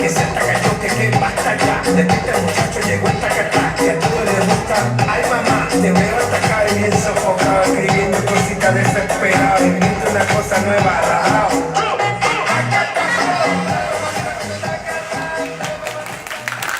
que se ataca, yo que que basta ya. De que este muchacho llegó a tacatá, que a todo le gusta. Ay mamá, te veo atacar y bien sofocado, escribiendo cositas desesperadas, invento una cosa nueva, rajao.